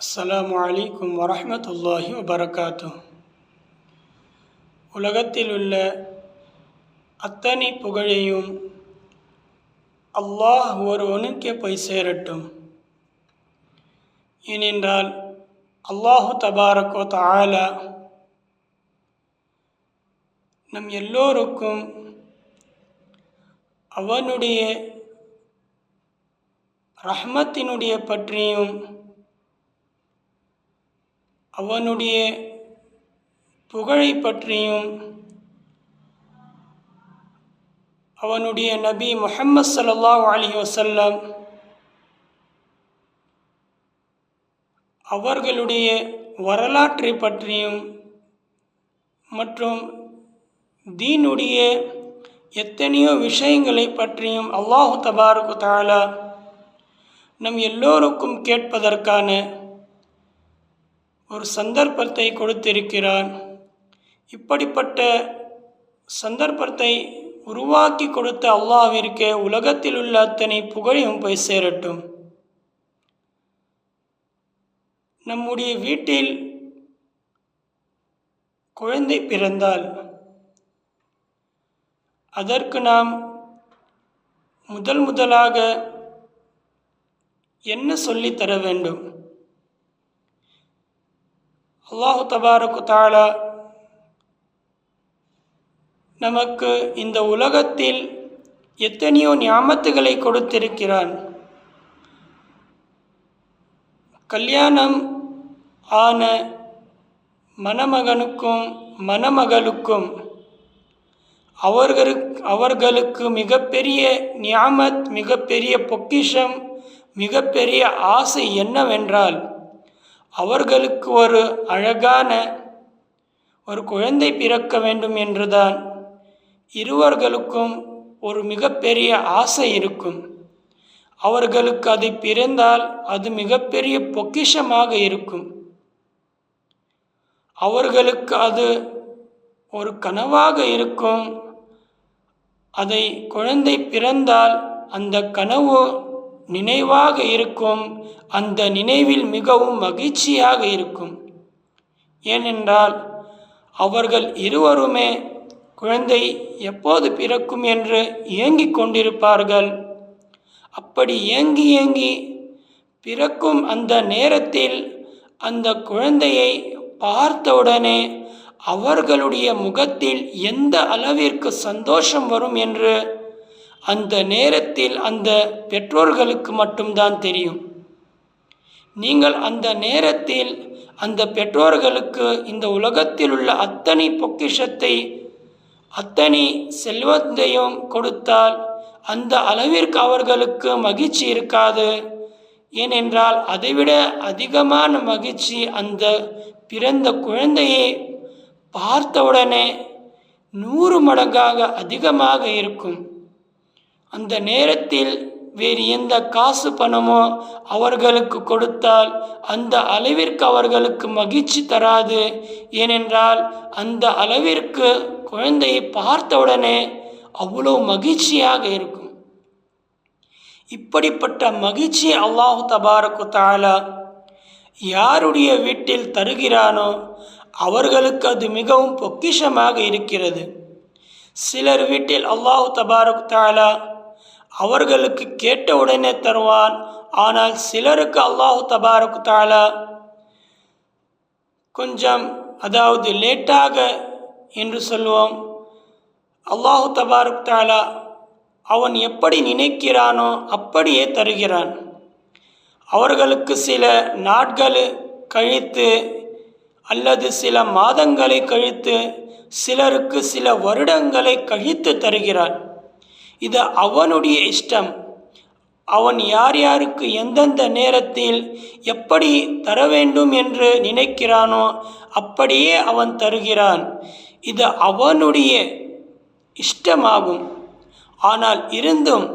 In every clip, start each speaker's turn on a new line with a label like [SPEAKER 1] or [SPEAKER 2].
[SPEAKER 1] அஸ்லாம் வலைக்கம் வரமத்துல்லாஹி வபரகாத்து உலகத்தில் உள்ள அத்தனை புகழையும் அல்லாஹ் ஒருவனுக்கே போய் சேரட்டும். ஏனென்றால் அல்லாஹு தபாரக்கோ தஆலா நம் எல்லோருக்கும் அவனுடைய ரஹ்மத்தினுடைய பற்றியும் அவனுடைய புகழை பற்றியும் அவனுடைய நபி முஹம்மது சல்லாஹ் அலி வசல்லம் அவர்களுடைய வரலாற்றை பற்றியும் மற்றும் தீனுடைய எத்தனையோ விஷயங்களை பற்றியும் அல்லாஹு தபாருக்கு தாலா நம் எல்லோருக்கும் கேட்பதற்கான ஒரு சந்தர்ப்பத்தை கொடுத்திருக்கிறார். இப்படிப்பட்ட சந்தர்ப்பத்தை உருவாக்கி கொடுத்த அல்லாவிற்கு உலகத்தில் உள்ள அத்தனை புகழையும் போய் சேரட்டும். நம்முடைய வீட்டில் குழந்தை பிறந்தால் அதற்கு நாம் முதல் முதலாக என்ன சொல்லித்தர வேண்டும்? அல்லாஹு தபாரக்கு தாலா நமக்கு இந்த உலகத்தில் எத்தனையோ ஞாபகத்துகளை கொடுத்திருக்கிறான். கல்யாணம் ஆன மணமகனுக்கும் மணமகளுக்கும் அவர்களுக்கு அவர்களுக்கு மிகப்பெரிய ஞாமத் மிகப்பெரிய பொக்கிஷம் மிகப்பெரிய ஆசை என்னவென்றால் அவர்களுக்கு ஒரு அழகான ஒரு குழந்தை பிறக்க வேண்டும் என்றுதான் இருவர்களுக்கும் ஒரு மிகப்பெரிய ஆசை இருக்கும். அவர்களுக்கு அது பிறந்தால் அது மிகப்பெரிய பொக்கிஷமாக இருக்கும். அவர்களுக்கு அது ஒரு கனவாக இருக்கும். அதை குழந்தை பிறந்தால் அந்த கனவு நினைவாக இருக்கும். அந்த நினைவில் மிகவும் மகிழ்ச்சியாக இருக்கும். ஏனென்றால் அவர்கள் இருவருமே குழந்தை எப்போது பிறக்கும் என்று ஏங்கிக் கொண்டிருப்பார்கள். அப்படி ஏங்கி ஏங்கி பிறக்கும் அந்த நேரத்தில் அந்த குழந்தையை பார்த்தவுடனே அவர்களுடைய முகத்தில் எந்த அளவிற்கு சந்தோஷம் வரும் என்று அந்த நேரத்தில் அந்த பெற்றோர்களுக்கு மட்டும்தான் தெரியும். நீங்கள் அந்த நேரத்தில் அந்த பெற்றோர்களுக்கு இந்த உலகத்தில் உள்ள அத்தனை பொக்கிஷத்தை அத்தனை செல்வத்தையும் கொடுத்தால் அந்த அளவிற்கு அவர்களுக்கு மகிழ்ச்சி இருக்காது. ஏனென்றால் அதைவிட அதிகமான மகிழ்ச்சி அந்த பிறந்த குழந்தையை பார்த்தவுடனே நூறு மடங்காக அதிகமாக இருக்கும். அந்த நேரத்தில் வேறு எந்த காசு பணமோ அவர்களுக்கு கொடுத்தால் அந்த அளவிற்கு அவர்களுக்கு மகிழ்ச்சி தராது. ஏனென்றால் அந்த அளவிற்கு குழந்தையை பார்த்தவுடனே அவ்வளோ மகிழ்ச்சியாக இருக்கும். இப்படிப்பட்ட மகிழ்ச்சி அல்லாஹு தபாரக்கு தாலா யாருடைய வீட்டில் தருகிறானோ அவர்களுக்கு அது மிகவும் பொக்கிஷமாக இருக்கிறது. சிலர் வீட்டில் அல்லாஹு தபாரக் தாலா அவர்களுக்கு கேட்ட உடனே தருவான். ஆனால் சிலருக்கு அல்லாஹு தபாருக்கு தாலா கொஞ்சம் அதாவது லேட்டாக என்று சொல்லுவோம் அல்லாஹு தபாருக் தாலா அவன் எப்படி நினைக்கிறானோ அப்படியே தருகிறான். அவர்களுக்கு சில நாட்கள் கழித்து அல்லது சில மாதங்களை கழித்து சிலருக்கு சில வருடங்களை கழித்து தருகிறான். இது அவனுடைய இஷ்டம். அவன் யார் யாருக்கு எந்தெந்த நேரத்தில் எப்படி தர வேண்டும் என்று நினைக்கிறானோ அப்படியே அவன் தருகிறான். இது அவனுடைய இஷ்டமாகும். ஆனால் இருந்தும்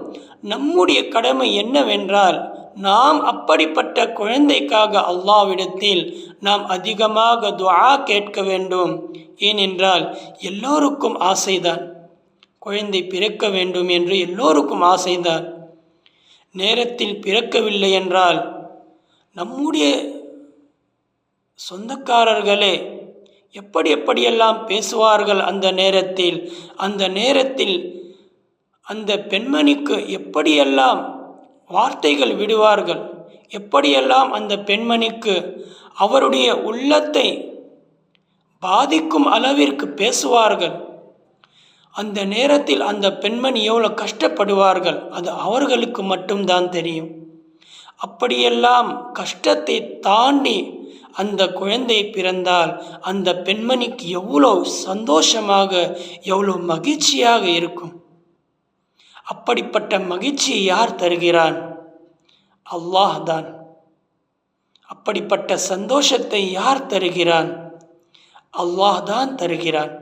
[SPEAKER 1] நம்முடைய கடமை என்னவென்றால் நாம் அப்படிப்பட்ட குழந்தைக்காக அல்லாவிடத்தில் நாம் அதிகமாக துவா கேட்க வேண்டும். ஏனென்றால் எல்லோருக்கும் ஆசைதான். குழந்தை பிறக்க வேண்டும் என்று எல்லோருக்கும் ஆசைந்தார் நேரத்தில் பிறக்கவில்லை என்றால் நம்முடைய சொந்தக்காரர்களே எப்படி எப்படியெல்லாம் பேசுவார்கள் அந்த நேரத்தில்? அந்த நேரத்தில் அந்த பெண்மணிக்கு எப்படியெல்லாம் வார்த்தைகள் விடுவார்கள்? எப்படியெல்லாம் அந்த பெண்மணிக்கு அவருடைய உள்ளத்தை பாதிக்கும் அளவிற்கு பேசுவார்கள்? அந்த நேரத்தில் அந்த பெண்மணி எவ்வளோ கஷ்டப்படுவார்கள்? அது அவர்களுக்கு மட்டும்தான் தெரியும். அப்படியெல்லாம் கஷ்டத்தை தாண்டி அந்த குழந்தை பிறந்தால் அந்த பெண்மணிக்கு எவ்வளோ சந்தோஷமாக எவ்வளோ மகிழ்ச்சியாக இருக்கும். அப்படிப்பட்ட மகிழ்ச்சியை யார் தருகிறான்? அல்லாஹ் தான். அப்படிப்பட்ட சந்தோஷத்தை யார் தருகிறான்? அல்லாஹ் தான் தருகிறான்.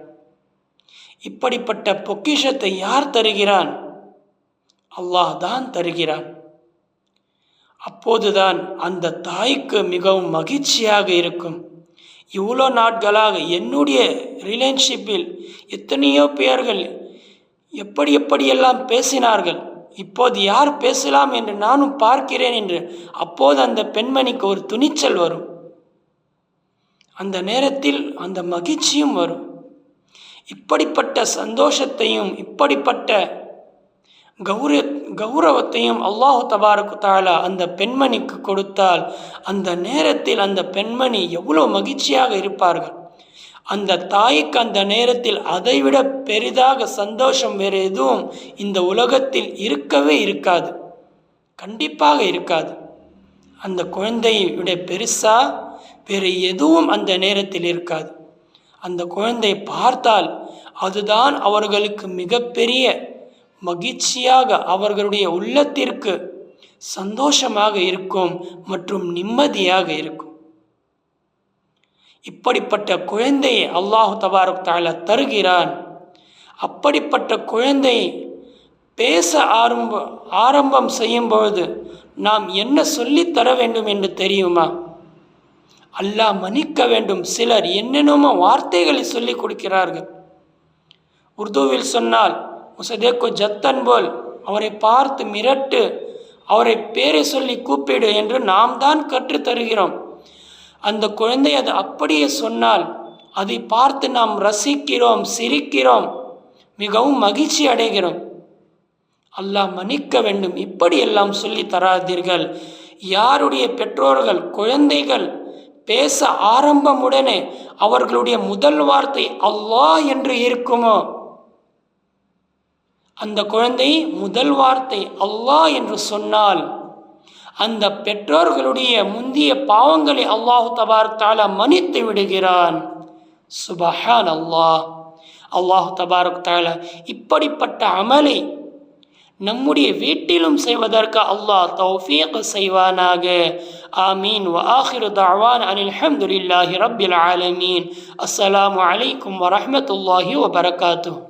[SPEAKER 1] இப்படிப்பட்ட பொக்கிஷத்தை யார் தருகிறான்? அல்லாஹ் தான் தருகிறான். அப்போதுதான் அந்த தாய்க்கு மிகவும் மகிழ்ச்சியாக இருக்கும். இவ்வளோ நாட்களாக என்னுடைய ரிலேஷன்ஷிப்பில் எத்தனையோ பேர்கள் எப்படி எப்படியெல்லாம் பேசினார்கள் இப்போது யார் பேசலாம் என்று நானும் பார்க்கிறேன் என்று அப்போது அந்த பெண்மணிக்கு ஒரு துணிச்சல் வரும். அந்த நேரத்தில் அந்த மகிழ்ச்சியும் வரும். இப்படிப்பட்ட சந்தோஷத்தையும் இப்படிப்பட்ட கௌர கௌரவத்தையும் அல்லாஹு தபாரக்கு தாலா அந்த பெண்மணிக்கு கொடுத்தால் அந்த நேரத்தில் அந்த பெண்மணி எவ்வளோ மகிழ்ச்சியாக இருப்பார்கள். அந்த தாய்க்கு அந்த நேரத்தில் அதைவிட பெரிதாக சந்தோஷம் வேறு எதுவும் இந்த உலகத்தில் இருக்கவே இருக்காது. கண்டிப்பாக இருக்காது. அந்த குழந்தையை விட பெருசாக வேறு எதுவும் அந்த நேரத்தில் இருக்காது. அந்த குழந்தை பார்த்தால் அதுதான் அவர்களுக்கு மிகப்பெரிய மகிழ்ச்சியாக அவர்களுடைய உள்ளத்திற்கு சந்தோஷமாக இருக்கும் மற்றும் நிம்மதியாக இருக்கும். இப்படிப்பட்ட குழந்தையை அல்லாஹு தபாரக் தாலா தருகிறான். அப்படிப்பட்ட குழந்தையை பேச ஆரம்ப ஆரம்பம் செய்யும் பொழுது நாம் என்ன சொல்லித் தர வேண்டும் என்று தெரியுமா? அல்லாஹ் மன்னிக்க வேண்டும். சிலர் என்னென்னமோ வார்த்தைகளை சொல்லிக் கொடுக்கிறார்கள். உருதுவில் சொன்னால் முசதேக்கோ ஜத்தன் போல் அவரை பார்த்து மிரட்டு அவரை பேரை சொல்லி கூப்பிடு என்று நாம் தான் கற்றுத் தருகிறோம். அந்த குழந்தை அது அப்படியே சொன்னால் அதை பார்த்து நாம் ரசிக்கிறோம் சிரிக்கிறோம் மிகவும் மகிழ்ச்சி அடைகிறோம். அல்லாஹ் மன்னிக்க வேண்டும். இப்படியெல்லாம் சொல்லி தராதீர்கள். யாருடைய பெற்றோர்கள் குழந்தைகள் பேச ஆரம்பமுடனே அவர்களுடைய முதல் வார்த்தை அல்லாஹ் என்று இருக்குமோ? அந்த குழந்தை முதல் வார்த்தை அல்லாஹ் என்று சொன்னால் அந்த பெற்றோர்களுடைய முந்திய பாவங்களை அல்லாஹு தபாரக் தாலா மன்னித்து விடுகிறான். சுபஹான் அல்லாஹ் அல்லாஹு தபாரக் தாலா இப்படிப்பட்ட அமலை நம்முடைய வீட்டிலும் செய்வதற்கு அல்லாஹ் தௌஃபீக் செய்வானாக ஆமீன் வ ஆஹிரு தஅவான் அனில் ஹம்துலில்லாஹி ரப்பில் ஆலமீன் அஸ்ஸலாமு அலைக்கும் வரஹ்மத்துல்லாஹி வ பரகாத்துஹு